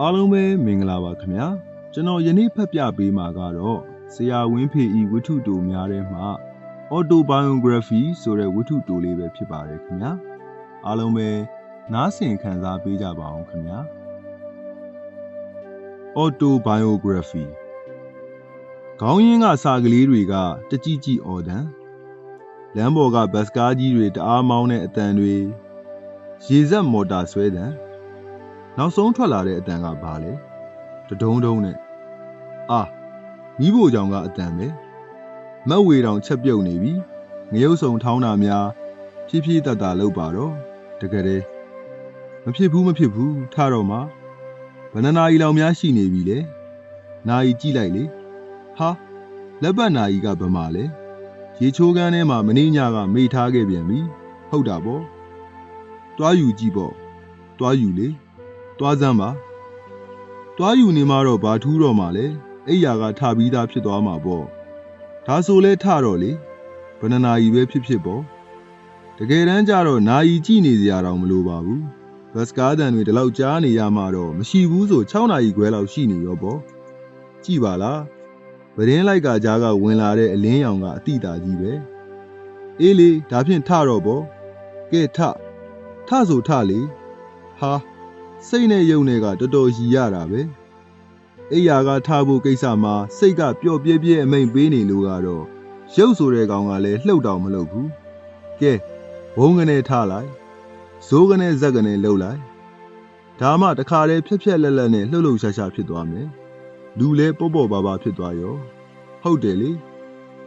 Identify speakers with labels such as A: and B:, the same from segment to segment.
A: အားလုံးပဲမင်္ဂလာပါခင်ဗျာကျွန်တော်ယနေ့ဖတ်ပြပေးမှာကတော့ဆရာဝင်းဖေဤဝတ္ထုတိုများထဲမှာ autobiography ဆိုတဲ့ဝတ္ထုတိုလေးပဲဖြစ်ပါတယ်ခင်ဗျာအားလုံးပဲနားဆင်ခံစားပေးကြပါအောင်ခင်ဗျာ autobiography ခေါင်းရင်းကစာကလေးတွေကတကြည်ကြည်အော်တန်လမ်းပေါ်ကဘတ်စကားကြီးတွေတအားမောင်းတဲ့အတန်တွေရေစက်မော်တာဆွဲတန် နောက်ဆုံးထွက်လာတဲ့အတန်ကဘာလဲတဒုံဒုံနဲ့အာမိဖို့ကြောင့်ကအတန်ပဲမက်ဝေတောင်ချက်ပြုတ်နေပြီငရုတ်စုံထောင်းတာများဖြည်းဖြည်းတတ်တာလောက်ပါတော့တကယ်တည်းမဖြစ်ဘူးမဖြစ်ဘူးထတော့မှဘယ်နှနာရီလောက်များရှိနေပြီလဲနာရီကြည့်လိုက်လေဟာလက်ပတ်နာရီကဘယ်မှာလဲရေချိုးကန်းထဲမှာမင်းညကမေ့ထားခဲ့ပြန်ပြီဟုတ်တာပေါ့တွားယူကြည့်ပေါ့တွားယူလေ တွားစမ်းပါတွားယူနေမှတော့ဘာထူးတော့မှလဲအိယာကထပြီးသားဖြစ်သွားမှာပေါ့ဒါဆိုလဲထတော့လေဘယ်နှနာရီပဲဖြစ်ဖြစ်ပေါ့တကယ်တမ်းကျတော့နာရီကြည့်နေစရာတော့မလိုပါဘူးဘတ်စကားတန်တွေဒီလောက်ကြားနေရမှတော့မရှိဘူးဆို6နာရီခွဲလောက်ရှိနေရောပေါ့ကြည့်ပါလားဗရင်လိုက်ကကြားကဝင်လာတဲ့အလင်းရောင်ကအတိတာကြီးပဲအေးလေဒါဖြင့်ထတော့ပေါ့ကဲထထဆိုထလေဟာ စိတ်နဲ့ယုံနဲ့ကတော်တော်ရည်ရတာပဲအိယာကထားဖို့ကိစ္စမှာစိတ်ကပျော့ပြဲပြဲအမိန်ပေးနေလို့ကတော့ရုပ်ဆိုတဲ့ကောင်ကလည်းလှုပ်တောင်မလှုပ်ဘူးကဲဘုံကနေထားလိုက်ဇိုးကနေဇက်ကနေလှုပ်လိုက်ဒါမှတခါတည်းဖြက်ဖြက်လက်လက်နဲ့လှုပ်လှုပ်ရှားရှားဖြစ်သွားမယ်လူလဲပေါ့ပေါ့ပါပါဖြစ်သွားရောဟုတ်တယ်လေ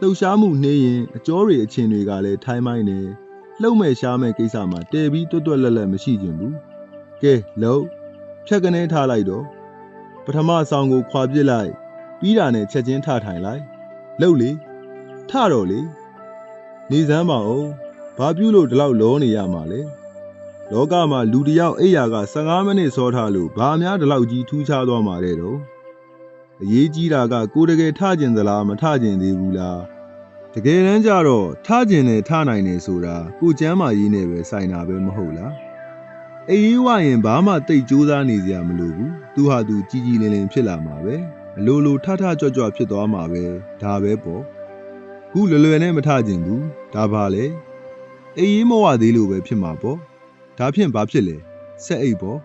A: လှုပ်ရှားမှုနှေးရင်အကျော်တွေအချင်းတွေကလည်းထိုင်းမိုင်းနေလှုပ်မဲ့ရှားမဲ့ကိစ္စမှာတဲပြီးတွတ်တွတ်လက်လက်မရှိကျင်ဘူး ကဲလုံးဖြက်ကနေထားလိုက်တော့ပထမဆောင်ကိုခွာပစ်လိုက်ပြီးတာနဲ့ချက်ချင်းထထိုင်လိုက်လှုပ်လေထတော့လေနေစမ်းပါအောင်ဘာပြုလို့ဒီလောက်လောနေရမှာလဲလောကမှာလူတစ်ယောက်အိယာက15မိနစ်စောထားလို့ဘာများဒီလောက်ကြီးထူးခြားသွားမှာတဲ့တော့အရေးကြီးတာကကိုယ်တကယ်ထကျင်သလားမထကျင်သေးဘူးလားတကယ်တမ်းကျတော့ထကျင်တယ်ထနိုင်တယ်ဆိုတာကိုယ်ကျမ်းမာရေးနဲ့ပဲဆိုင်တာပဲမဟုတ်လား အေးရေးဝရင်ဘာမှတိတ်ကြိုးစားနေစရာမလိုဘူးသူဟာသူကြီးကြီးလင်းလင်းဖြစ်လာမှာပဲအလိုလိုထထကြွကြွဖြစ်သွားမှာပဲဒါပဲပေါ့ခုလွယ်လွယ်နဲ့မထကျင်ဘူးဒါပါလေအေးရေးမဝသေးလို့ပဲဖြစ်မှာပေါ့ဒါဖြင့်ဘာဖြစ်လဲဆက်အိတ်ပေါ့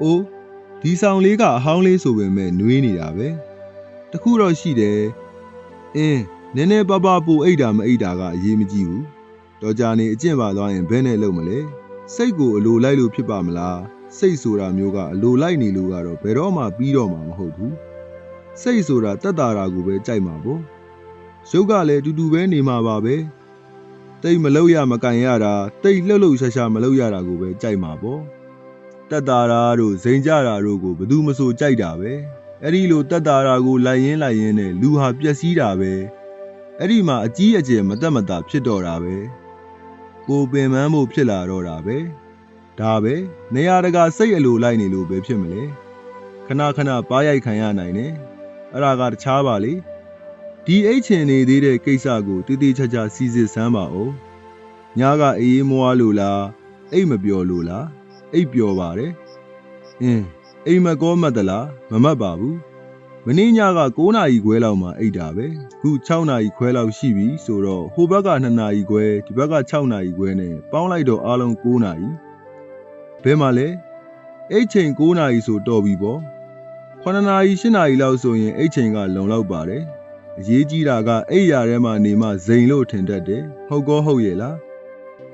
A: အိုးဒီဆောင်လေးကအဟောင်းလေးဆိုပေမဲ့နှွေးနေတာပဲတခုတော့ရှိတယ်အင်းနည်းနည်းပါးပါးပူအိတ်တာမအိတ်တာကအရေးမကြီးဘူးတော်ကြာနေအကျင့်ပါသွားရင်ဘယ်နဲ့လုပ်မလဲ စိတ်ကိုအလိုလိုက်လို့ဖြစ်ပါမလားစိတ်ဆိုတာမျိုးကအလိုလိုက်နေလို့ကတော့ဘယ်တော့မှပြီးတော့မှာမဟုတ်ဘူးစိတ်ဆိုတာတက်တာတာကိုပဲကြိုက်မှာပေါ့ရုပ်ကလည်းအတူတူပဲနေမှာပါပဲတိတ်မလောက်ရမကန်ရတာတိတ်လှုပ်လှုပ်ရှားရှားမလောက်ရတာကိုပဲကြိုက်မှာပေါ့တက်တာတာတို့ဇိမ်ကြတာတို့ကိုဘယ်သူမဆိုကြိုက်တာပဲအဲ့ဒီလိုတက်တာတာကိုလိုက်ရင်းလိုက်ရင်းနဲ့လူဟာပျက်စီးတာပဲအဲ့ဒီမှာအကြီးအကျယ်မတက်မတာဖြစ်တော့တာပဲ ကိုပင်ပန်းမှုဖြစ်လာတော့တာပဲဒါပဲနေရာတကာစိတ်အလိုလိုက်နေလို့ပဲဖြစ်မလဲခဏခဏပါရိုက်ခံရနိုင်တယ်အဲ့ဒါကတခြားပါလေဒီအိတ်ချင်နေသေးတဲ့ကိစ္စကိုတိတိကျကျစီစစ်စမ်းပါဦးညာကအေးအေးမွားလို့လားအိတ်မပျော်လို့လားအိတ်ပျော်ပါတယ်အင်းအိမ်မကောမတ်တလားမမတ်ပါဘူး မင်းညက9နာရီခွဲလောက်မှအိတ်တာပဲခု6နာရီခွဲလောက်ရှိပြီဆိုတော့ဟိုဘက်က2နာရီခွဲဒီဘက်က6နာရီခွဲနဲ့ပေါင်းလိုက်တော့အားလုံး9နာရီဘယ်မှာလဲအိတ်ချိန်9နာရီဆိုတော်ပြီပေါ့9နာရီ10နာရီလောက်ဆိုရင်အိတ်ချိန်ကလုံလောက်ပါတယ်အရေးကြီးတာကအိတ်ရာထဲမှာနေမှဇိမ်လို့ထင်တတ်တယ်ဟုတ်ကောဟုတ်ရဲ့လား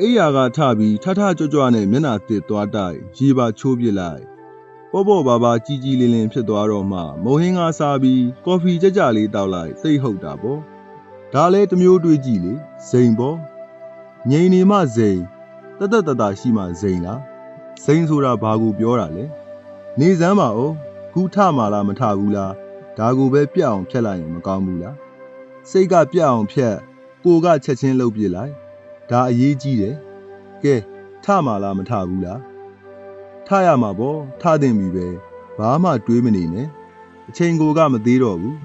A: အိတ်ရာကထပြီးထထကြွကြွနဲ့မျက်နှာတစ်သွားတိုက်ရေပါချိုးပစ်လိုက် ပေါ့ပေါ့ပါပါကြီးကြီးလင်းလင်းဖြစ်သွားတော့မှမုံဟင်းကားစားပြီးကော်ဖီကြကြလေးတောက်လိုက်သိဟုတ်တာပေါ့ဒါလဲတစ်မျိုးတွေးကြည့်လေဇိန်ပေါ့ငိန်နေမှဇိန်တသက်တတရှိမှဇိန်လားဇိန်ဆိုတာဘာကိုပြောတာလဲနေစမ်းပါဦးခုထမှာလားမထဘူးလားဒါကိုပဲပြက်အောင်ဖြတ်လိုက်ရင်မကောင်းဘူးလားစိတ်ကပြက်အောင်ဖြတ်ကိုကချက်ချင်းလှုပ်ပြစ်လိုက်ဒါအရေးကြီးတယ်ကဲထမှာလားမထဘူးလား ထရမှာပေါ့ထတင်ပြီပဲဘာမှတွေးမနေနဲ့အချိန်ကိုကမသေးတော့ဘူး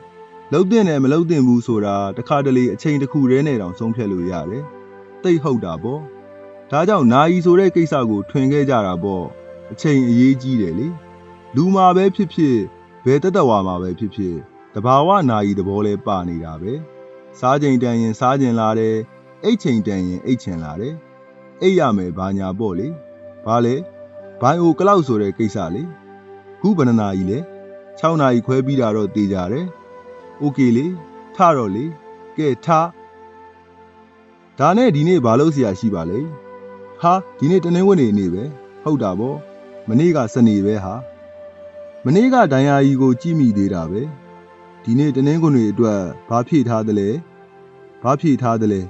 A: လှုပ်တင်တယ်မလှုပ်တင်ဘူးဆိုတာတခါတလေအချိန်တစ်ခုတည်းနဲ့တောင်ဆုံးဖြတ်လို့ရတယ်တိတ်ဟုတ်တာပေါ့ဒါကြောင့်နာယီဆိုတဲ့ကိစ္စကို ထွင်ခဲ့ကြတာပေါ့အချိန်အရေးကြီးတယ်လေလူမာပဲဖြစ်ဖြစ်ဘယ်တက်တဝါမှာပဲဖြစ်ဖြစ်တဘာဝနာယီသဘောလဲပါနေတာပဲစားချိန်တန်ရင် စားချိန်လာတယ်အိတ်ချိန်တန်ရင်အိတ်ချိန်လာတယ်အိတ်ရမယ်ဘာညာပေါ့လေဘာလဲ ဘိုင်အိုကလောက်ဆိုတဲ့ကိစ္စလေခုဘယ်နှနာရီလဲ6နာရီခွဲပြီးတာတော့တည်ကြတယ်โอเคလေထတော့လေကဲထားဒါနဲ့ဒီနေ့ဘာလို့ဆရာရှိပါလဲဟာဒီနေ့တနင်္ဂနွေနေ့ပဲဟုတ်တာဗောမနေ့ကစနေပဲဟာ မနေ့ကဒိုင်ယာကြီးကိုကြည့်မိသေးတာပဲဒီနေ့တနင်္ဂနွေအတွက်ဘာဖြည့်ထားသလဲဘာဖြည့်ထားသလဲ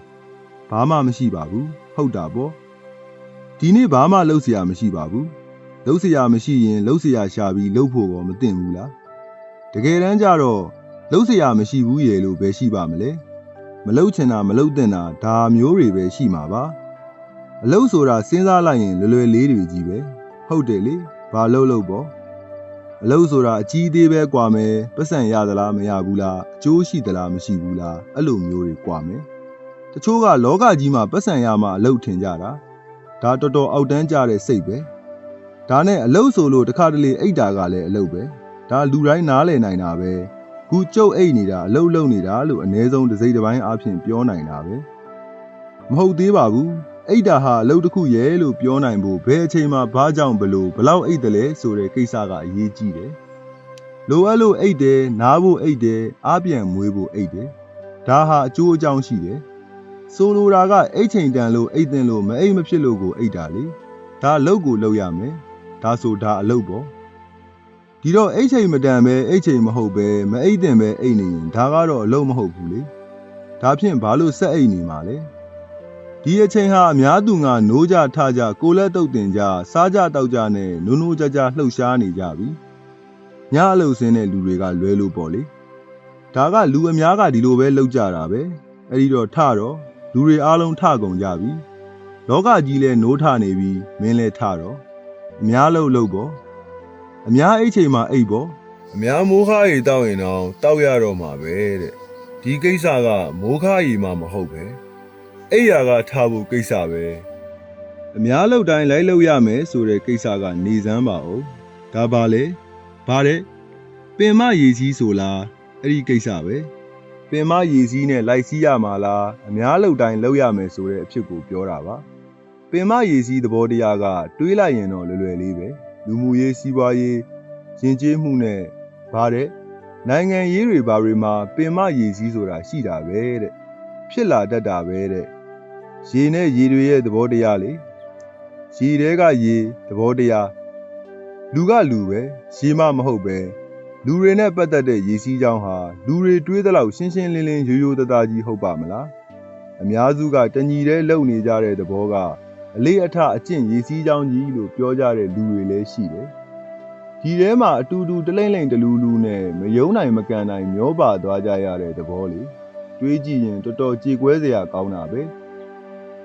A: ဘာမှမရှိပါဘူးဟုတ်တာပေါ့ဒီနေ့ဘာမှလှုပ်เสียမရှိပါဘူး လှုပ်เสียမရှိရင်လှုပ်เสียရှာပြီးလှုပ်ဖို့ကောမသင့်ဘူးလားတကယ်တမ်းကျတော့လှုပ်เสียမရှိဘူးရေလို့ပဲရှိပါမလဲမလှုပ်ချင်တာမလှုပ်သင့်တာဒါမျိုးတွေပဲရှိမှာပါအလှုပ်ဆိုတာစဉ်းစားလိုက်ရင်လွယ်လွယ်လေးတွေကြီးပဲဟုတ်တယ်လေဘာလှုပ်လှုပ်ပေါ့ အလုပ်ဆိုတာအကြီးသေးပဲกว่าမယ်ပတ်စံရသလားမရဘူးလားအကျိုးရှိသလားမရှိဘူးလားအဲ့လိုမျိုးတွေกว่าမယ်တချို့ကလောကကြီးမှာပတ်စံရမှအလုပ်ထင်ကြတာဒါတော်တော်အောက်တန်းကြတဲ့စိတ်ပဲ ဒါနဲ့အလုပ်ဆိုလို့တစ်ခါတလေအိတ်တာကလည်းအလုပ်ပဲဒါလူတိုင်းနားလည်နိုင်တာပဲခုကျုပ်အိတ်နေတာအလုပ်လုပ်နေတာလို့အ ਨੇ ဆုံးတစ်စိတ်တစ်ပိုင်းအားဖြင့်ပြောနိုင်တာပဲမဟုတ်သေးပါဘူးအိတ်တာဟာအလုပ်တစ်ခုရဲ့လို့ပြောနိုင်ဖို့ဘယ်အချိန်မှဘာကြောင့်ဘလို့ဘလောက်အိတ်တယ်လဲဆိုတဲ့ကိစ္စကအရေးကြီးတယ်။လိုအပ်လို့အိတ်တယ်နားဖို့အိတ်တယ်အားပြန်မွေးဖို့အိတ်တယ်ဒါဟာအကျိုးအကြောင်းရှိတယ်။ဆိုလိုတာကအိတ်ချိန်တန်လို့အိတ်တင်လို့မအိတ်မဖြစ်လို့ကိုအိတ်တာလေဒါအလုပ်ကိုလုပ်ရမယ် ဒါဆိုဒါအလုပ်ပေါ့ဒီတော့အိတ်ချိန်မတန်ပဲအိတ်ချိန်မဟုတ်ပဲမအိတ်တင်ပဲအိတ်နေရင်ဒါကတော့အလုပ်မဟုတ်ဘူးလေဒါဖြင့်ဘာလို့ဆက်အိတ်နေမှာလဲဒီအချိန်ဟာအများသူငါနိုးကြထကြကိုလက်တုတ်တင်ကြစားကြတောက်ကြနဲ့နိုးနိုးကြကြလှုပ်ရှားနေကြပြီညအလုပ်စင်းတဲ့လူတွေကလွဲလို့ပေါ့လေဒါကလူအများကဒီလိုပဲလှုပ်ကြတာပဲအဲ့ဒီတော့ထတော့လူတွေအားလုံးထကုန်ကြပြီလောကကြီးလဲနိုးထနေပြီမင်းလဲထတော့ အများလှုပ်လှုပ်ပေါ့အများအိတ်ချိန်မှာအိတ်ပေါ့
B: အများမိုးခါရီတောက်ရင်တော့တောက်ရတော့မှာပဲတဲ့ဒီကိစ္စကမိုးခါရီမှမဟုတ်ပဲအဲ့ရကထားဖို့ကိစ္စပဲ
A: အများလှုပ်တိုင်းလိုက်လှုပ်ရမယ်ဆိုတဲ့ကိစ္စကနေစမ်းပါဦးဒါပါလေဘာတဲ့ပင်မရည်စည်းဆိုလားအဲ့ဒီကိစ္စပဲပင်မရည်စည်းနဲ့လိုက်စည်းရမှာလားအများလှုပ်တိုင်းလှုပ်ရမယ်ဆိုတဲ့အဖြစ်ကိုပြောတာပါ ပင်မရည်စည်းသဘောတရားကတွေးလိုက်ရင်တော့လွယ်လွယ်လေးပဲလူမှုရေးစီးပွားရေးယဉ်ကျေးမှုနဲ့ဘာတဲ့နိုင်ငံရေးတွေဘာတွေမှာပင်မရည်စည်းဆိုတာရှိတာပဲတဲ့ဖြစ်လာတတ်တာပဲတဲ့ရေနဲ့ရေတွေရဲ့သဘောတရားလေရေတဲကရေသဘောတရားလူကလူပဲရေမမဟုတ်ပဲလူတွေနဲ့ပတ်သက်တဲ့ရေစည်းကြောင်းဟာလူတွေတွေးသလောက်ရှင်းရှင်းလင်းလင်းရိုးရိုးသားသားကြီးဟုတ်ပါမလားအများစုကတညီတဲ့လုံနေကြတဲ့သဘောက အလေးအထအကျင့်ရေစည်းကြောင်းကြီးလို့ပြောကြတဲ့လူတွေလည်းရှိတယ်ဒီထဲမှာအတူတူတလိမ့်လိမ့်တလူလူနဲ့မယုံနိုင်မကန်နိုင်မျောပါသွားကြရတဲ့သဘောလေတွေးကြည့်ရင်တော်တော်ကြေကွဲစရာကောင်းတာပဲ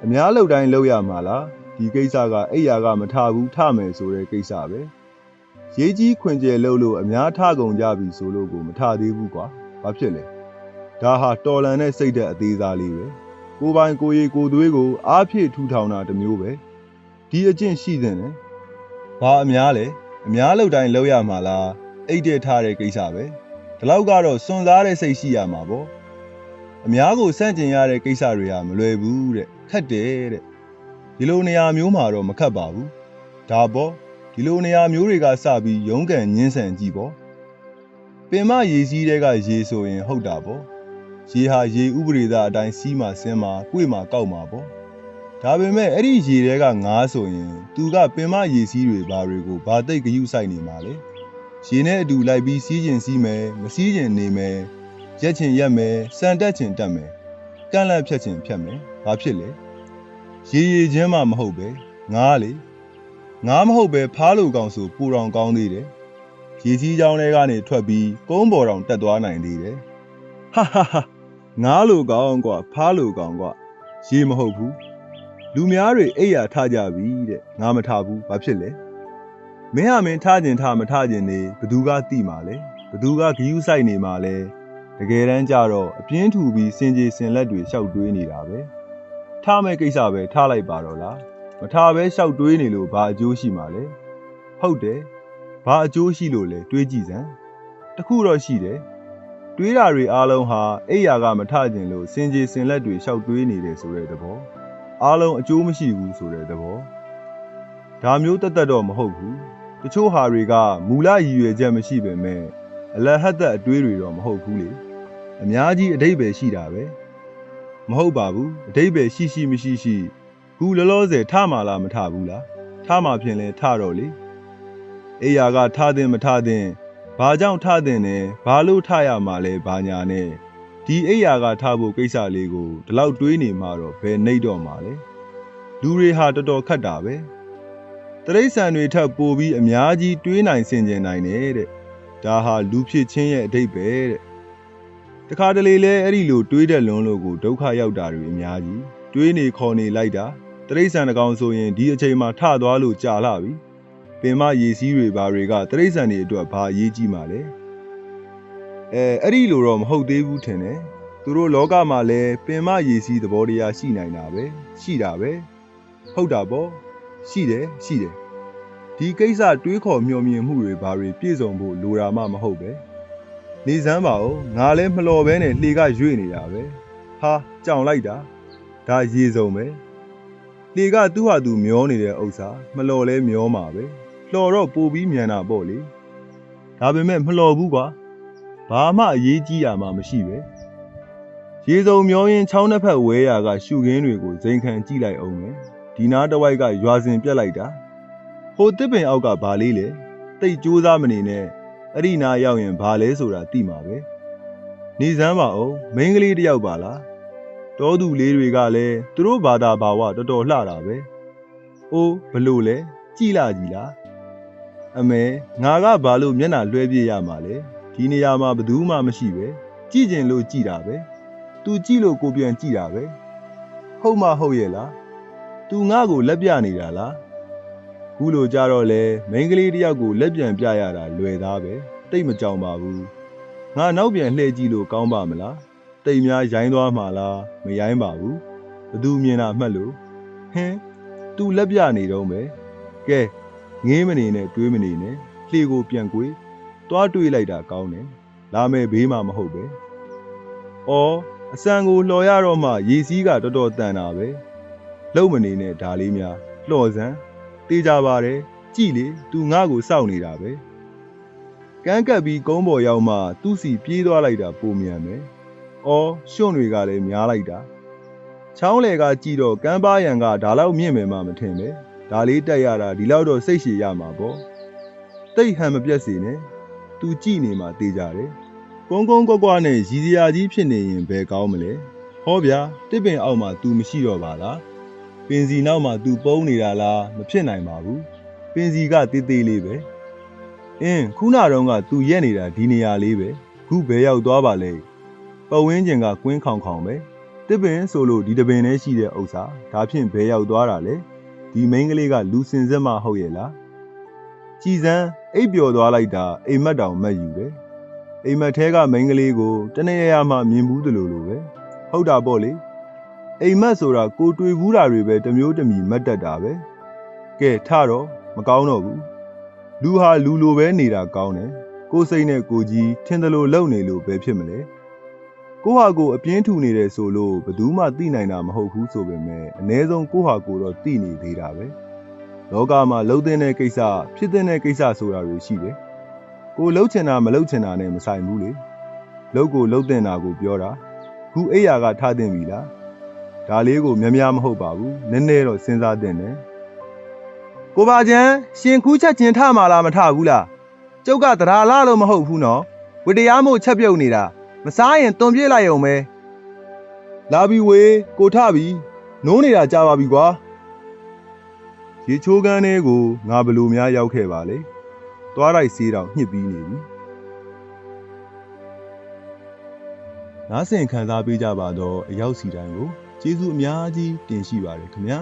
A: အများလောက်တိုင်းလောက်ရမှာလားဒီကိစ္စကအိယာကမထဘူးထမယ်ဆိုတဲ့ကိစ္စပဲရေးကြီးခွင်ကျယ်လို့လို့အများထကုန်ကြပြီဆိုလို့ကိုမထသေးဘူးကွာဘာဖြစ်လဲဒါဟာတော်လန်တဲ့စိတ်သက်အသေးစားလေးပဲ ကိုပိုင်ကိုရီကိုသွေးကိုအားဖြည့်ထူထောင်တာတစ်မျိုးပဲဒီအကျင့်ရှိတဲ့နဲ့ဘာအများလဲအများလောက်တိုင်းလောက်ရမှာလားအိတ်တဲ့ထားတဲ့ကိစ္စပဲဒီလောက်ကတော့စွန့်စားတဲ့စိတ်ရှိရမှာပေါ့အများကိုစန့်ကျင်ရတဲ့ကိစ္စတွေကမလွယ်ဘူးတဲ့ခက်တယ်တဲ့ဒီလိုနေရာမျိုးမှာတော့မခတ်ပါဘူးဒါပေါ့ဒီလိုနေရာမျိုးတွေကစပြီးရုန်းကန်ညင်းဆန်ကြည့်ပေါ့ပင်မရေစည်းတဲ့ကရေဆိုရင်ဟုတ်တာပေါ့ ရေဟာရေဥပဒေသားအတိုင်းစီးမှဆင်းမှကိုယ်မှကောက်မှပေါ့ဒါပေမဲ့အဲ့ဒီရေတွေကငားဆိုရင်သူကပင်မရေစည်းတွေဘာတွေကိုဘာတိတ်ဂယုဆိုင်နေမှာလဲရေနဲ့အတူလိုက်ပြီးစီးကျင်စီးမယ်မစီးကျင်နေမယ်ရက်ချင်ရက်မယ်စံတက်ချင်တက်မယ်ကန့်လန့်ဖြတ်ချင်ဖြတ်မယ်ဘာဖြစ်လဲရေရည်ချင်းမှမဟုတ်ပဲငားလေငားမဟုတ်ပဲဖားလိုကောင်ဆိုပူတောင်ကောင်းသေးတယ်ရေစည်းချောင်းထဲကနေထွက်ပြီးကုန်းပေါ်တောင်တက်သွားနိုင်သေးတယ်ဟာဟာဟာ ငားလိုကောင်ကွာဖားလိုကောင်ကွာရေမဟုတ်ဘူးလူများတွေအိပ်ယာထကြပြီတဲ့ငါမထဘူးဘာဖြစ်လဲမင်းဟာမင်းထကျင်ထမထကျင်နေဘသူကတိမှာလဲဘသူကဂယုဆိုင်နေမှာလဲတကယ်တမ်းကျတော့အပြင်းထူပြီးစင်ကြေစင်လက်တွေရှောက်တွေးနေတာပဲထားမဲ့ကိစ္စပဲထားလိုက်ပါတော့လားမထားပဲရှောက်တွေးနေလို့ဘာအကျိုးရှိမှာလဲဟုတ်တယ်ဘဘာအကျိုးရှိလို့လဲတွေးကြည့်စမ်းတခုတော့ရှိတယ် တွေးတာတွေအားလုံးဟာအိယာကမထကျင်လို့စင်ကြေစင်လက်တွေရှောက်တွေးနေတယ်ဆိုတဲ့သဘောအားလုံးအကျိုးမရှိဘူးဆိုတဲ့သဘောဒါမျိုးတသက်တော့မဟုတ်ဘူးတချို့ဟာတွေကမူလရည်ရွယ်ချက်မရှိပေမဲ့အလဟတ်သက်အတွေးတွေတော့မဟုတ်ဘူးလေအများကြီးအတိတ်ပဲရှိတာပဲမဟုတ်ပါဘူးအတိတ်ပဲရှိရှိမရှိရှိခုလောလောဆယ်ထမှာလားမထဘူးလားထမှာဖြင့်လဲထတော့လေအေယာကထတဲ့မထတဲ့ ဘာကြောင့်ထတဲ့နဲ့ဘာလို့ထရမှာလဲဘာညာနဲ့ဒီအိယာကထဖို့ကိစ္စလေးကိုဒီလောက်တွေးနေမှတော့ဘယ်နှိပ်တော့မှာလဲလူတွေဟာတော်တော်ခက်တာပဲတရိษံတွေထပ်ပိုပြီးအများကြီးတွေးနိုင်ဆင်ခြင်နိုင်တယ်တဲ့ဒါဟာလူဖြစ်ချင်းရဲ့အတိတ်ပဲတဲ့တခါတလေလဲအဲ့ဒီလိုတွေးတဲ့လွန်းလို့ကိုဒုက္ခရောက်တာတွေအများကြီးတွေးနေခေါ်နေလိုက်တာတရိษံတကောင်ဆိုရင်ဒီအချိန်မှာထသွားလို့ကြာလာပြီ ပင်မရေစည်းတွေဘာတွေကတရိษံတွေအတွက်ဘာအရေးကြီးမှာလဲအဲအဲ့ဒီလိုတော့မဟုတ်သေးဘူးထင်တယ်သူတို့လောကမှာလည်းပင်မရေစည်းသဘောတရားရှိနိုင်တာပဲရှိတာပဲဟုတ်တာပေါ့ရှိတယ်ရှိတယ်ဒီကိစ္စတွေးခေါ်မျှော်မြင်မှုတွေဘာတွေပြည့်စုံဖို့လိုတာမှမဟုတ်ပဲနေစမ်းပါဦးငါလည်းမလော်ပဲနဲ့လှေကရွေ့နေတာပဲဟာကြောင်လိုက်တာဒါရေစုံပဲလှေကသူ့ဟာသူမျောနေတဲ့ဥစ္စာမလော်လဲမျောမှာပဲ လှော်တော့ပိုပြီးမြန်တာပေါ့လေဒါပေမဲ့မလှော်ဘူးကွာဘာမှအရေးကြီးရမှာမရှိပဲရေစုံမျောရင်ချောင်းတစ်ဖက်ဝဲရာက ရှုခင်းတွေကိုဇိမ်ခံကြည့်လိုက်အောင်မယ်ဒီနားတစ်ဝိုက်ကရွာစင်ပြက်လိုက်တာဟိုတစ်ပင်အောက်ကဘာလေးလဲတိတ်ကြိုးစားမနေနဲ့အဲ့ဒီနားရောက်ရင်ဘာလဲဆိုတာသိမှာပဲနေစမ်းပါအောင်မိန်းကလေးတစ်ယောက်ပါလားတောသူလေးတွေကလည်းသူတို့ဘာသာဘာဝတော်တော်လှတာပဲအိုးဘလို့လဲကြည်လာကြည်လား အမေငါကဘာလို့မျက်နှာလွှဲပြရမှာလဲဒီနေရာမှာဘသူမှမရှိပဲကြည့်ကျင်လို့ကြည်တာပဲသူကြည့်လို့ကိုပြန်ကြည်တာပဲဟုတ်မှဟုတ်ရဲ့လားသူငါ့ကိုလက်ပြနေတာလားခုလိုကြတော့လေမိန်းကလေးတယောက်ကိုလက်ပြန်ပြရတာလွယ်သားပဲတိတ်မကြောင်ပါဘူးငါနောက်ပြန်လှည့်ကြည့်လို့ကောင်းပါမလားတိတ်များရိုင်းသွားမှာလားမရိုင်းပါဘူးဘသူမြင်တာမှတ်လို့ဟင်း तू လက်ပြနေတော့ပဲကဲ ငေးမနေနဲ့တွေးမနေနဲ့လှေကိုပြန်ကွေးသွားတွေးလိုက်တာကောင်းတယ်လာမယ်ဘေးမှာမဟုတ်ပဲ။အော်အစံကိုလှော်ရတော့မှရေစည်းကတော်တော်တန်တာပဲ။လုံမနေနဲ့ဒါလေးများလှော်စမ်းတေးကြပါတယ်ကြည်လေ तू ငါ့ကိုစောင့်နေတာပဲ။ကန်းကပ်ပြီးကုန်းပေါ်ရောက်မှသူ့စီပြေးသွားလိုက်တာပုံမြန်မယ်။အော်ရွှွန့်တွေကလည်းများလိုက်တာ။ချောင်းလေကကြည်တော့ကမ်းပါးရံကဒါလောက်မြင့်မယ်မှမထင်ပဲ။ ဒါလေးတက်ရတာဒီလောက်တော့စိတ်ရှည်ရမှာပေါ့တိတ်ဟန်မပြတ်စေနဲ့သူကြည့်နေမှတေးကြတယ်ကုန်းကုန်းကွက်ကွက်နဲ့ရည်စရာကြီးဖြစ်နေရင်ဘယ်ကောင်းမလဲဟောဗျာတစ်ပင်အောက်မှာ तू မရှိတော့ပါလားပင်စီနောက်မှာ तू ပုံးနေတာလားမဖြစ်နိုင်ပါဘူးပင်စီကတေးသေးလေးပဲအင်းခုနတော့က तू ရက်နေတာဒီနေရာလေးပဲခုဘယ်ရောက်သွားပါလဲပဝင်းကျင်ကကွင်းခေါင်ခေါင်ပဲတစ်ပင်ဆိုလို့ဒီတပင်နဲ့ရှိတဲ့ဥစ္စာဒါဖြင့်ဘယ်ရောက်သွားတာလဲ ဒီမိန်းကလေးကလူစင်စစ်မှဟုတ်ရဲ့လားကြည်စမ်းအိပ်ပျော်သွားလိုက်တာအိမ်မက်တောင်မက်ယူတယ်အိမ်မက်ထဲကမိန်းကလေးကိုတနေ့ရမှမြင်ဘူးတလို့လိုပဲဟုတ်တာပေါ့လေအိမ်မက်ဆိုတာကိုတွေ့ဘူးတာတွေပဲတစ်မျိုးတစ်မီမက်တက်တာပဲကဲထတော့မကောင်းတော့ဘူးလူဟာလူလိုပဲနေတာကောင်းတယ်ကိုယ်စိတ်နဲ့ကိုယ်ကြီးထင်တယ်လို့လုံနေလို့ပဲဖြစ်မလဲ ကိုဟာကိုအပြင်းထူနေတယ်ဆိုလို့ဘယ်သူမှသိနိုင်တာမဟုတ်ဘူးဆိုပေမဲ့အ ਨੇ ဆုံးကိုဟာကိုတော့သိနေသေးတာပဲလောကမှာလှုပ်တဲ့ကိစ္စဖြစ်တဲ့ကိစ္စဆိုတာတွေရှိတယ်ကိုလှုပ်ချင်တာမလှုပ်ချင်တာနဲ့မဆိုင်ဘူးလေလှုပ်ကိုလှုပ်တဲ့နာကိုပြောတာခုအိယာကထားတင်ပြီလားဒါလေးကိုများများမဟုတ်ပါဘူးနည်းနည်းတော့စဉ်းစားတင်တယ်ကိုပါချန်ရှင်ခူးချက်ချင်းထမှာလားမထဘူးလားကျုပ်ကတရာလားလို့မဟုတ်ဘူးနော်ဝတရားမို့ချက်ပြုတ်နေတာ မစားရင်တွန်ပြေးလိုက်အောင်ပဲလာပြီဝေးကိုထပြီနိုးနေတာကြာပါပြီကွာရေချိုးကန်းလေးကိုငါဘလို့များရောက်ခဲ့ပါလေသွားလိုက်စေးတော့ညှစ်ပြီးနေပြီနားဆင်ခံစားပေးကြပါတော့အရောက်စီတိုင်းကိုကျေးဇူးအများကြီးတင်ရှိပါတယ်ခင်ဗျာ